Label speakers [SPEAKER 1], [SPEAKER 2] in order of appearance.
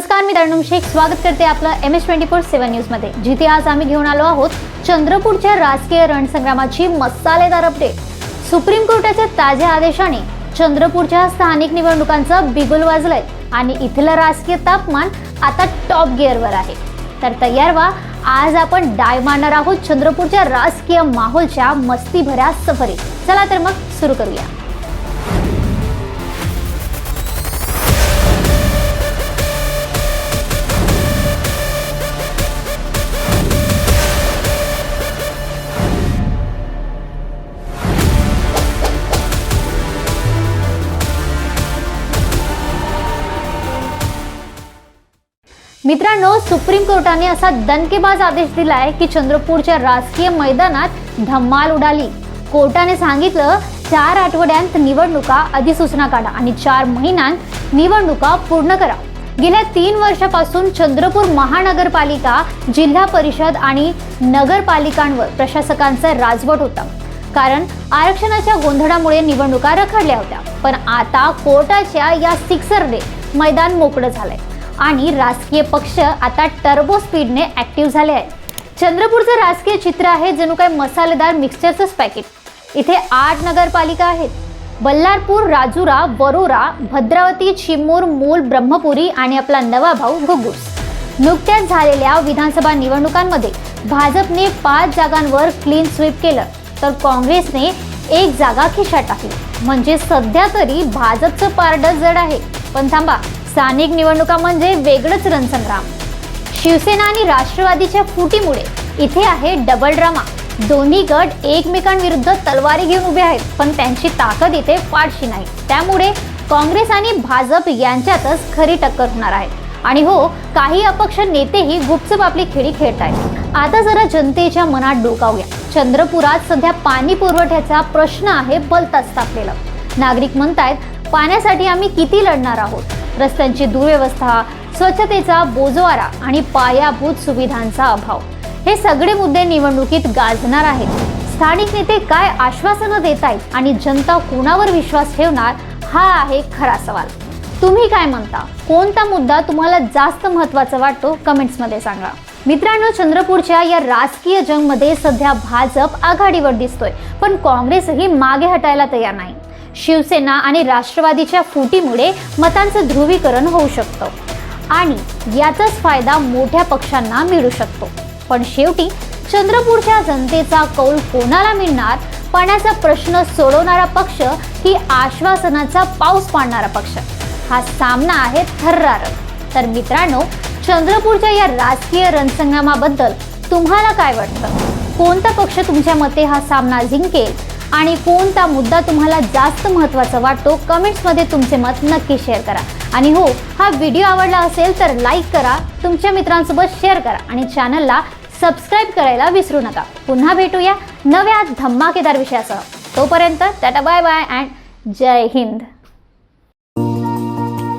[SPEAKER 1] नमस्कार मी तरणम शेख स्वागत करते आपलं M S twenty four seven न्यूजमध्ये. जिथे आज आम्ही घेऊन आलो आहोत चंद्रपूरच्या राजकीय रणसंग्रामाची मसालेदार अपडेट सुप्रीम कोर्टाच्या ताज्या आदेशाने चंद्रपूरच्या स्थानिक निवडणुकांचं बिगुल वाजलंय आणि इथलं राजकीय तापमान आता टॉप गिअरवर आहे. तर तयार व्हा आज आपण डाय मारणार आहोत चंद्रपूरच्या राजकीय माहोलच्या मस्तीभऱ्या सफरीत चला तर मग सुरू करूया. मित्रांनो सुप्रीम कोर्टाने असा दणकेबाज आदेश दिलाय की चंद्रपूरच्या राजकीय मैदानात धम्माल उडाली. कोर्टाने सांगितलं चार आठवड्यांत निवडणुका अधिसूचना काढा आणि चार महिन्यांत निवडणुका पूर्ण करा. गेल्या तीन वर्षापासून चंद्रपूर महानगरपालिका जिल्हा परिषद आणि नगरपालिकांवर प्रशासकांचा राजवट होता. कारण आरक्षणाच्या गोंधळामुळे निवडणुका रखडल्या होत्या. पण आता कोर्टाच्या या सिक्सरने मैदान मोकळं झालंय. आणि राजकीय पक्ष आता टर्बो स्पीडने ॲक्टिव्ह झाले आहेत. चंद्रपूरचं राजकीय चित्र आहे जणू काय मसालेदार मिक्सचरचंच पॅकेट इथे आठ नगरपालिका आहेत. बल्लारपूर राजुरा वरोरा भद्रावती चिमूर मूल ब्रह्मपुरी आणि आपला नवा भाऊ घुग्गुस नुकत्याच झालेल्या विधानसभा निवडणुकांमध्ये भाजपने पाच जागांवर क्लीन स्वीप केलं. तर काँग्रेसने एक जागा खिशा टाकली. म्हणजे सध्या तरी भाजपचं पारडं जड आहे. पण थांबा स्थानिक निवडणुका म्हणजे वेगळंच रणसंग्राम. शिवसेना आणि राष्ट्रवादीच्या फुटीमुळे इथे आहे डबल ड्रामा दोन्ही गट एकमेकांविरुद्ध तलवारी घेऊन उभे आहेत पण त्यांची ताकद इथे फारशी नाही. त्यामुळे काँग्रेस आणि भाजप यांच्यातच खरी टक्कर होणार आहे. आणि हो काही अपक्ष नेतेही गुपचूप आपली खेळी खेळत आहेत आता जरा जनतेच्या मनात डोकावूया चंद्रपुरात सध्या पाणी पुरवठ्याचा प्रश्न आहे बलताच तापलेला. नागरिक म्हणतायत पाण्यासाठी आम्ही किती लढणार आहोत? रस्त्यांची दुर्व्यवस्था स्वच्छतेचा बोजवारा आणि पायाभूत सुविधांचा अभाव. हे सगळे मुद्दे निवडणुकीत गाजणार आहेत. स्थानिक नेते काय आश्वासनं देत आहेत आणि जनता कोणावर विश्वास ठेवणार हा आहे खरा सवाल. तुम्ही काय म्हणता? कोणता मुद्दा तुम्हाला जास्त महत्त्वाचा वाटतो? कमेंट्समध्ये सांगा. मित्रांनो चंद्रपूरच्या या राजकीय जंगमध्ये सध्या भाजप आघाडीवर दिसतोय पण काँग्रेसही मागे हटायला तयार नाही. शिवसेना आणि राष्ट्रवादीच्या फुटीमुळे मतांचं ध्रुवीकरण होऊ शकतं. आणि याचाच फायदा मोठ्या पक्षांना मिळू शकतो. पण शेवटी चंद्रपूरच्या जनतेचा कौल कोणाला मिळणार? पाण्याचा प्रश्न सोडवणारा पक्ष की आश्वासनाचा पाऊस पाडणारा पक्ष? हा सामना आहे थर्रारक. तर मित्रांनो चंद्रपूरच्या या राजकीय रणसंग्रामाबद्दल तुम्हाला काय वाटतं? कोणता पक्ष तुमच्या मते हा सामना जिंकेल? आणि कोणता मुद्दा तुम्हाला जास्त महत्त्वाचा वाटतो कमेंट्समध्ये तुमचे मत नक्की शेअर करा. आणि हो हा व्हिडिओ आवडला असेल तर लाईक करा तुमच्या मित्रांसोबत शेअर करा आणि चॅनलला सबस्क्राईब करायला विसरू नका. पुन्हा भेटूया नव्या धमाकेदार विषयासह. तोपर्यंत टाटा बाय बाय अँड जय हिंद.